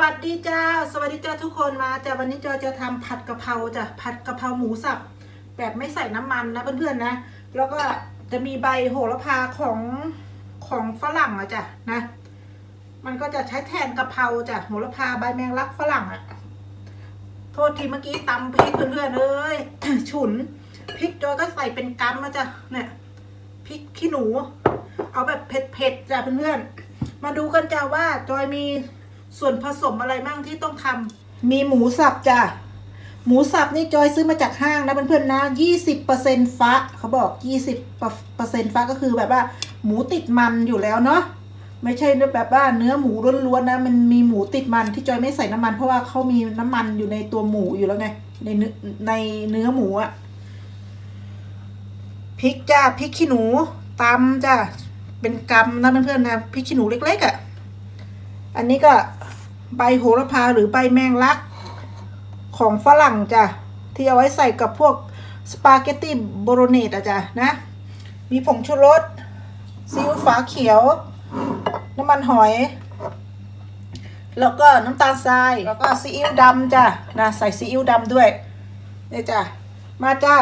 วัสดีจ้า สวัสดีจ้าทุกคนมาจ้าวันนี้จอจะทำผัดกะเพราจ้ะผัดกะเพราหมูสับแบบไม่ใส่น้ำมันนะเพื่อนๆนะ แล้วก็จะมีใบโหระพาของของฝรั่งอะจ้ะนะ มันก็จะใช้แทนกะเพราจ้ะโหระพาใบแมงลักฝรั่งอะโทษทีเมื่อกี้ตำพริกเพื่อนๆเอ้ยฉุนพริกจอยก็ใส่เป็นกำนะจ้ะเนี่ยพริกขี้หนู เอาแบบเผ็ดๆจ้ะเพื่อนๆมาดูกันจ้าว่าจอยมี ส่วนผสมอะไรบ้างที่ต้องทำมีหมูสับจ้ะหมูสับนี่จอยซื้อมาจากห้างนะเพื่อนๆนะยี่สิบเปอร์เซ็นฟ้าเขาบอกยี่สิบเปอร์เซ็นฟ้าก็คือแบบว่าหมูติดมันอยู่แล้วเนาะไม่ใช่แบบว่าเนื้อหมูล้วนๆนะมันมีหมูติดมันที่จอยไม่ใส่น้ำมันเพราะว่าเขามีน้ำมันอยู่ในตัวหมูอยู่แล้วไงในเนื้อในเนื้อหมูอะพริกจ้าพริกขี้หนูตำจ้าเป็นกำนะเพื่อนๆนะพริกขี้หนูเล็กๆอะ่ะอันนี้ก็ ใบโหระพาหรือใบแมงลัก ของฝรั่งจ้ะที่เอาไว้ใส่กับพวกสปาเกตตี้โบโรเนตอะจ้ะนะ มีผงชูรสซีอิ๊วฝาเขียว น้ำมันหอย แล้วก็น้ำตาลทราย แล้วก็ซีอิ๊วดำจ้ะนะใส่ซีอิ๊วดำด้วยนี่จ้ะมาจ้า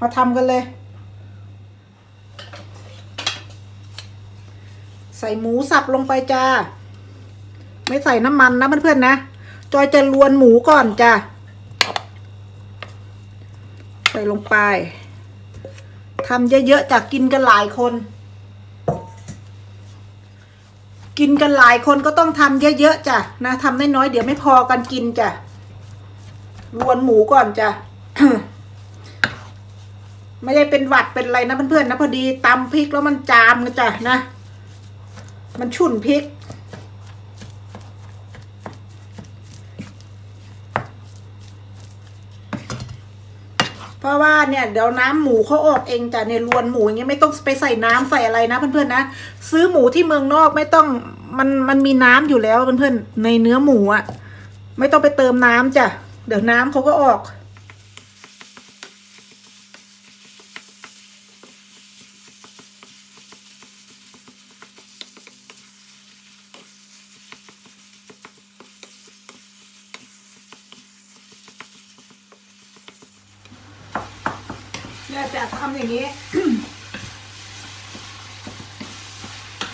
มาทำกันเลย ใส่หมูสับลงไปจ้า ไม่ใส่น้ำมันนะเพื่อนๆนะ จอยจะลวนหมูก่อนจ้าใส่ลงไปทำเยอะๆจากกินกันหลายคน กินกันหลายคนก็ต้องทำเยอะๆจ้ะนะทำน้อยๆเดี๋ยวไม่พอกันกินจ้ะลวนหมูก่อนจ้ะไม่ได้เป็นหวัดเป็นอะไรนะเพื่อนๆนะพอดีตำพริกแล้วมันจามนะจ้ะนะ มันฉุนพริก เพราะว่าเนี่ยเดี๋ยวน้ำหมูเขาออกเองจ้ะเนี่ยรวนหมูอย่างเงี้ยไม่ต้องไปใส่น้ำใส่อะไรนะเพื่อนๆนะซื้อหมูที่เมืองนอกไม่ต้องมันมันมีน้ำอยู่แล้วเพื่อนๆในเนื้อหมูอะไม่ต้องไปเติมน้ำจ้ะเดี๋ยวน้ำเขาก็ออก เนี่ยจะทำอย่างนี้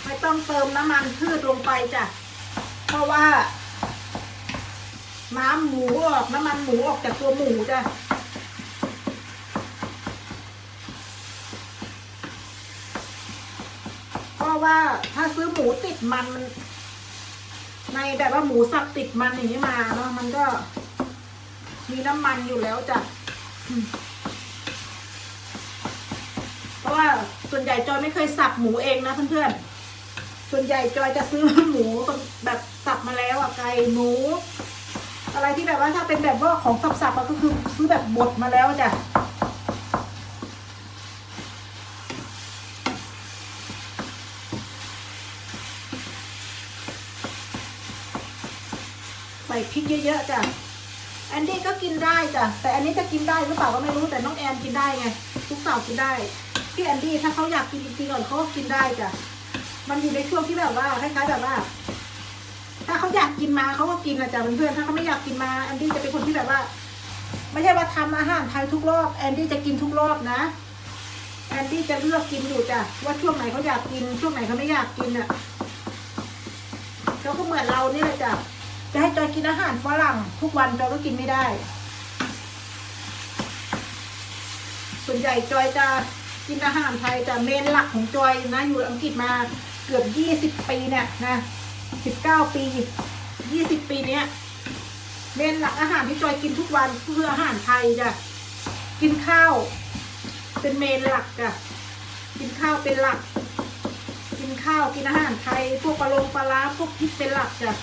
ไม่ต้องเติมน้ำมันพืชลงไปจ้ะ เพราะว่า น้ำหมูออกน้ำมันหมูออกจากตัวหมูจ้ะเพราะว่าถ้าซื้อหมูติดมันมัน ในแบบว่าหมูสับติดมันอย่างนี้มาเนาะมันก็ มีน้ำมันอยู่แล้วจ้ะเพราะ ว่าส่วนใหญ่จอยไม่เคยสับหมูเองนะเพื่อนๆ ส่วนใหญ่จอยจะซื้อหมูแบบสับมาแล้วอะไก่หมู อะไรที่แบบว่าถ้าเป็นแบบว่าของสับๆก็คือซื้อแบบบดมาแล้วจ้ะใส่พริกเยอะๆจ้ะ แอนดี้ก็กินได้จ้ะ แต่อันนี้จะกินได้หรือเปล่าก็ไม่รู้แต่น้องแอนกินได้ไง ทุกสาวกินได้ พี่แอนดี้ถ้าเขาอยากกินจริงๆก่อนเขาก็กินได้จ้ะมันอยู่ในช่วงที่แบบว่าคล้ายๆแบบว่า ถ้าเขาอยากกินมาเขาก็กินนะจ๊ะเพื่อนๆถ้าเขาไม่อยากกินมาแอนดี้จะเป็นคนที่แบบว่า ไม่ใช่ว่าทำอาหารไทยทุกรอบแอนดี้จะกินทุกรอบนะแอนดี้จะเลือกกินอยู่จ้ะว่าช่วงไหนเขาอยากกิน ช่วงไหนเขาไม่อยากกินอะเขาก็เหมือนเรานี่แหละจ้ะจะให้จอยกินอาหารฝรั่งทุกวันจอยก็กินไม่ได้ ส่วนใหญ่จอยจะ กินอาหารไทยแต่เมนหลักของจอยนะอยู่อังกฤษมาเกือบยี่สิบปีเนี่ยนะสิบเก้าปียี่สิบปีเนี้ยเมนหลักอาหารที่จอยกินทุกวันคืออาหารไทยจ้ะกินข้าว เป็นเมนหลักจ้ะกินข้าวเป็นหลัก กินข้าวกินอาหารไทย พวกปลาลงปลาร้าพวกพริกเป็นหลักจ้ะ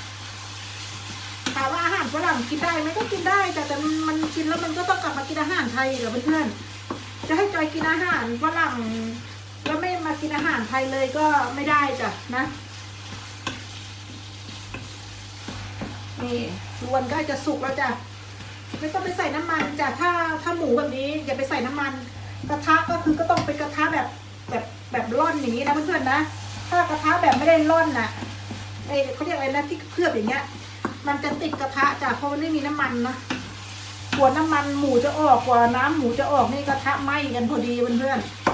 ถามว่าอาหารฝรั่งกินได้ไหมก็กินได้แต่แต่มันกินแล้วมันก็ต้องกลับมากินอาหารไทยกับเพื่อนๆ จะให้จอยกินอาหารฝรั่งแล้วไม่มากินอาหารไทยเลยก็ไม่ได้จ้ะนะ นี่รวนกล้จะสุกแล้วจ้ะไม่ต้องไปใส่น้ำมันจ้ะถ้าถ้าหมูแบบนี้อย่าไปใส่น้ำมัน กระทะก็คือก็ต้องเป็นกระทะแบบแบบแบบร่อนอย่างนี้นะเพื่อนๆนะ ถ้ากระทะแบบไม่ได้ร่อนน่ะไอ้เขาเรียกอะไรนะที่เคลือบอย่างเงี้ย มันจะติดกระทะจ้ะเพราะมันไม่มีน้ำมันนะ กว่าน้ำมันหมูจะออกกว่าน้ำหมูจะออกนี่กระทะไหม้กันพอดีเพื่อนๆ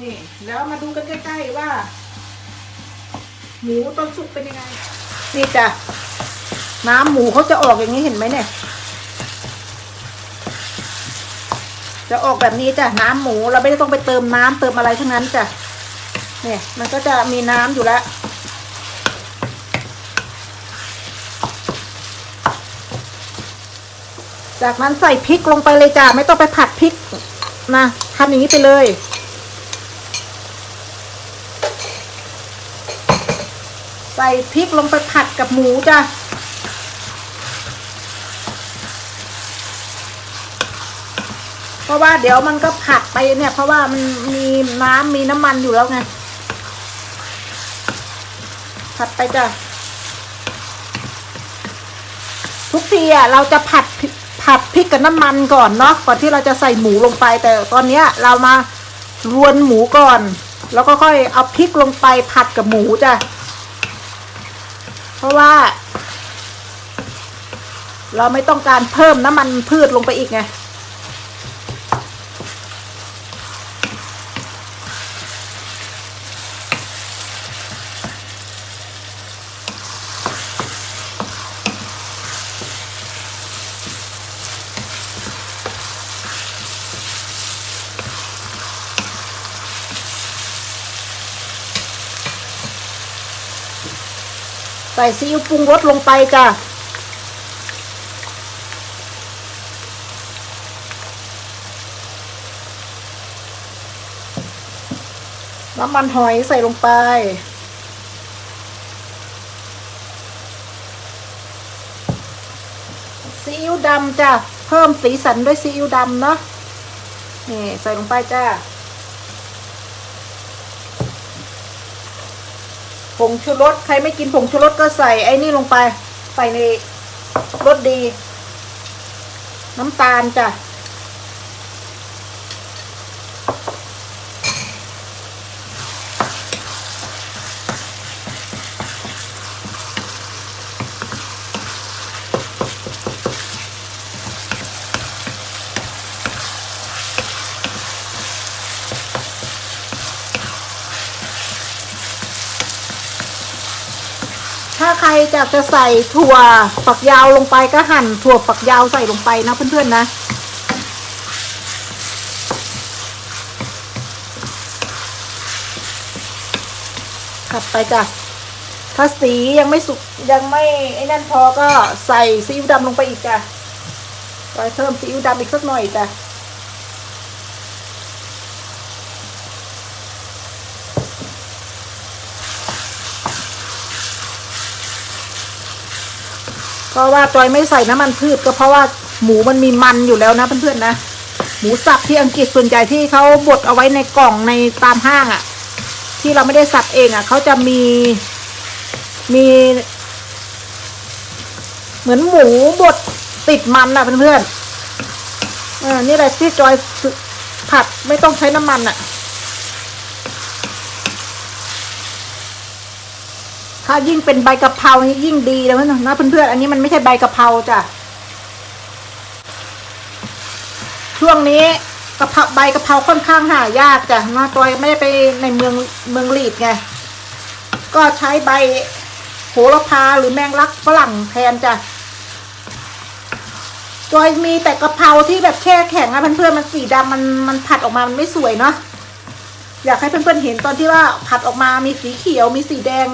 นี่ แล้วมาดูกันใกล้ๆว่า หมูต้นสุกเป็นยังไง นี่จ้ะน้ำหมูเขาจะออกอย่างนี้เห็นไหมเนี่ย จะออกแบบนี้จ้ะน้ำหมูเราไม่ได้ต้องไปเติมน้ำเติมอะไรทั้งนั้นจ้ะเนี่ยมันก็จะมีน้ำอยู่แล้ว จากนั้นใส่พริกลงไปเลยจ้ะไม่ต้องไปผัดพริกนะทำอย่างนี้ไปเลย ใส่พริกลงไปผัดกับหมูจ้ะเพราะว่าเดี๋ยวมันก็ผัดไปเนี่ย เพราะว่ามันมีน้ำมีน้ำมันอยู่แล้วไงผัดไปจ้ะทุกทีอะเราจะผัด ผัดพริกกับน้ำมันก่อนเนาะก่อนที่เราจะใส่หมูลงไป แต่ตอนนี้เรามารวนหมูก่อน แล้วก็ค่อยเอาพริกลงไปผัดกับหมูจ้ะเพราะว่า เราไม่ต้องการเพิ่มน้ำมันพืชลงไปอีกไง ใส่ซีอิ๊วปรุงรสลงไปจ้ะน้ำมันหอยใส่ลงไป ซีอิ๊วดำจ้ะ เพิ่มสีสันด้วยซีอิ๊วดำเนาะ นี่ ใส่ลงไปจ้า ผงชูรสใครไม่กินผงชูรสก็ใส่ไอ้นี่ลงไป ใส่ในรสดี น้ำตาลจ้ะ ใครจะจะใส่ถั่วฝักยาวลงไปก็หั่นถั่วฝักยาวใส่ลงไปนะเพื่อนๆนะขับไปจ้ะถ้าสียังไม่สุกยังไม่ไอ้นั่นพอก็ใส่ซีอิ๊วดำลงไปอีกจ้ะไปเพิ่มซีอิ๊วดำอีกสักหน่อยจ้ะ เพราะว่าจอยไม่ใส่น้ำมันพืชก็เพราะว่าหมูมันมีมันอยู่แล้วนะเพื่อนๆนะหมูสับที่อังกฤษส่วนใหญ่ที่เขาบดเอาไว้ในกล่องในตามห้างอะ่ะ ที่เราไม่ได้สับเองอะ่ะเขาจะมีมี เหมือนหมูบดติดมันนะเพื่อนๆเออนี่แหละที่จอยผัดไม่ต้องใช้น้ำมันอะ ถ้ายิ่งเป็นใบกะเพรานี่ยิ่งดีแล้วนะเพื่อนๆอันนี้มันไม่ใช่ใบกะเพราจ้ะช่วงนี้กะเพราใบกะเพราค่อนข้างหายากจ้ะนะตัวไม่ได้ไปในเมืองเมืองลีดไงก็ใช้ใบโหระพาหรือแมงลักฝรั่งแทนจ้ะจอยมีแต่กะเพราที่แบบแช่แข็งอะเพื่อนๆมันสีดำมันมันผัดออกมามันไม่สวยเนาะอยากให้เพื่อนๆเห็นตอนที่ว่าผัดออกมามีสีเขียวมีสีแดง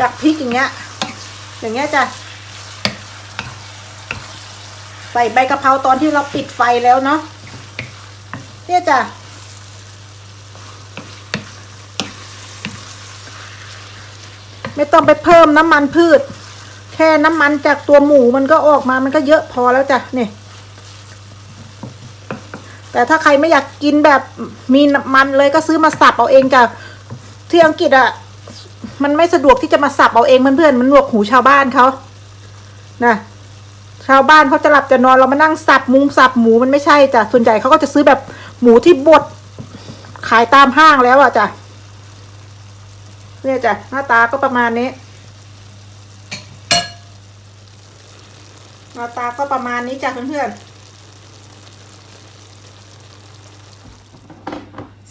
จากพริกอย่างเงี้ย อย่างเงี้ยจ้ะใส่ใบกะเพราตอนที่เราปิดไฟแล้วเนาะเนี่ยจ้ะไม่ต้องไปเพิ่มน้ำมันพืช แค่น้ำมันจากตัวหมูมันก็ออกมามันก็เยอะพอแล้วจ้ะนี่แต่ถ้าใครไม่อยากกินแบบมีมันเลยก็ซื้อมาสับเอาเองจ้ะที่อังกฤษอะ มันไม่สะดวกที่จะมาสับเอาเองเพื่อนๆมันหนวกหูชาวบ้านเขานะชาวบ้านเขาจะหลับจะนอนเรามานั่งสับมุงสับหมูมันไม่ใช่จ้ะส่วนใหญ่เขาก็จะซื้อแบบหมูที่บดขายตามห้างแล้วอะจ้ะเนี่ยจ้ะหน้าตาก็ประมาณนี้หน้าตาก็ประมาณนี้จ้ะเพื่อนๆ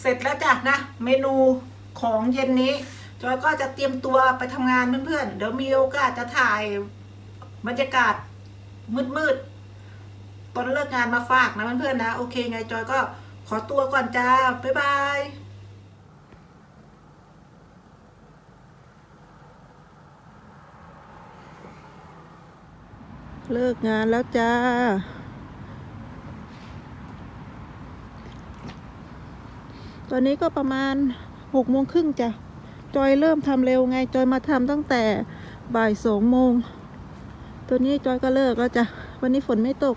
เสร็จแล้วจ้ะนะเมนูของเย็นนี้ จอยก็จะเตรียมตัวไปทำงานเพื่อนๆ เดี๋ยวมีโอกาสจะถ่ายบรรยากาศมืดๆตอนเลิกงานมาฝากนะเพื่อนๆนะ โอเคไงจอยก็ขอตัวก่อนจ้า บ๊ายบายเลิกงานแล้วจ้า ตอนนี้ก็ประมาณหกโมงครึ่งจ้ะ จอยเริ่มทำเร็วไง จอยมาทำตั้งแต่บ่ายสองโมง ตัวนี้จอยก็เลิกแล้วจ้ะ วันนี้ฝนไม่ตก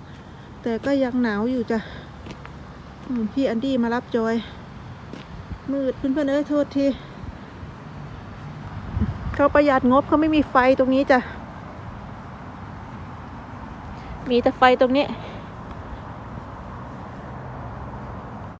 แต่ก็ยังหนาวอยู่จ้ะพี่อันดี้มารับจอย มืดเพื่อนๆเอ้ยโทษทีเขาประหยัดงบเขาไม่มีไฟตรงนี้จ้ะ มีแต่ไฟตรงนี้